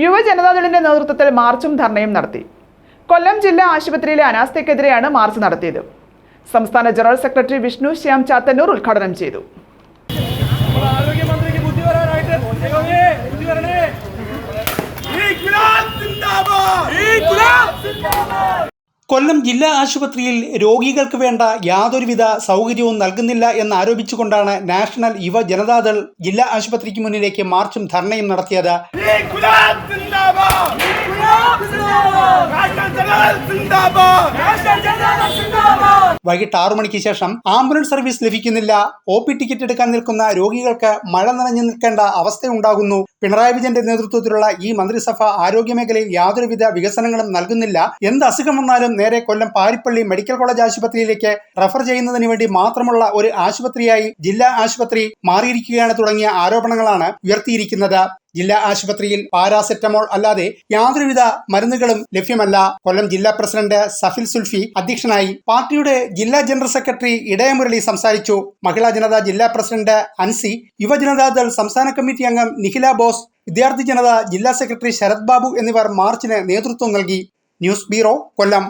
യുവജനതാദളിന്റെ നേതൃത്വത്തിൽ മാർച്ചും ധർണയും നടത്തി. കൊല്ലം ജില്ലാ ആശുപത്രിയിലെ അനാസ്ഥയ്ക്കെതിരെയാണ് മാർച്ച് നടത്തിയത്. സംസ്ഥാന ജനറൽ സെക്രട്ടറി വിഷ്ണു ശ്യാം ചാത്തന്നൂർ ഉദ്ഘാടനം ചെയ്തു. കൊല്ലം ജില്ലാ ആശുപത്രിയിൽ രോഗികൾക്ക് വേണ്ട യാതൊരുവിധ സൗകര്യവും നൽകുന്നില്ല എന്നാരോപിച്ചുകൊണ്ടാണ് നാഷണൽ യുവ ജനതാദൾ ജില്ലാ ആശുപത്രിക്ക് മുന്നിലേക്ക് മാർച്ചും ധർണയും നടത്തിയത് ഇൻക്ലാബ് സിന്ദാബാദ്! നാഷണൽ ജനറൽ സിന്ദാബാദ്! വൈകിട്ട് ആറു മണിക്ക് ശേഷം ആംബുലൻസ് സർവീസ് ലഭിക്കുന്നില്ല. ഒ പി ടിക്കറ്റ് എടുക്കാൻ നിൽക്കുന്ന രോഗികൾക്ക് മഴ നനഞ്ഞു നിൽക്കേണ്ട അവസ്ഥയുണ്ടാകുന്നു. പിണറായി വിജയന്റെ നേതൃത്വത്തിലുള്ള ഈ മന്ത്രിസഭ ആരോഗ്യമേഖലയിൽ യാതൊരുവിധ വികസനങ്ങളും നൽകുന്നില്ല. എന്ത് അസുഖം വന്നാലും നേരെ കൊല്ലം പാരിപ്പള്ളി മെഡിക്കൽ കോളേജ് ആശുപത്രിയിലേക്ക് റഫർ ചെയ്യുന്നതിന് വേണ്ടി മാത്രമുള്ള ഒരു ആശുപത്രിയായി ജില്ലാ ആശുപത്രി മാറിയിരിക്കുകയാണ് തുടങ്ങിയ ആരോപണങ്ങളാണ് ഉയർത്തിയിരിക്കുന്നത്. ജില്ലാ ആശുപത്രിയിൽ പാരാസെറ്റമോൾ അല്ലാതെ യാതൊരുവിധ മരുന്നുകളും ലഭ്യമല്ല. കൊല്ലം ജില്ലാ പ്രസിഡന്റ് സഫിൽ സുൽഫി അധ്യക്ഷനായി പാർട്ടിയുടെ ജില്ലാ ജനറൽ സെക്രട്ടറി ഇടയമുരളി സംസാരിച്ചു. മഹിളാ ജനത ജില്ലാ പ്രസിഡന്റ് അൻസി യുവജനതാദൾ സംസ്ഥാന കമ്മിറ്റി അംഗം നിഖില ബോസ് വിദ്യാർത്ഥി ജനത ജില്ലാ സെക്രട്ടറി ശരത് ബാബു എന്നിവർ മാർച്ചിന് നേതൃത്വം നൽകി. News bureau Kollam.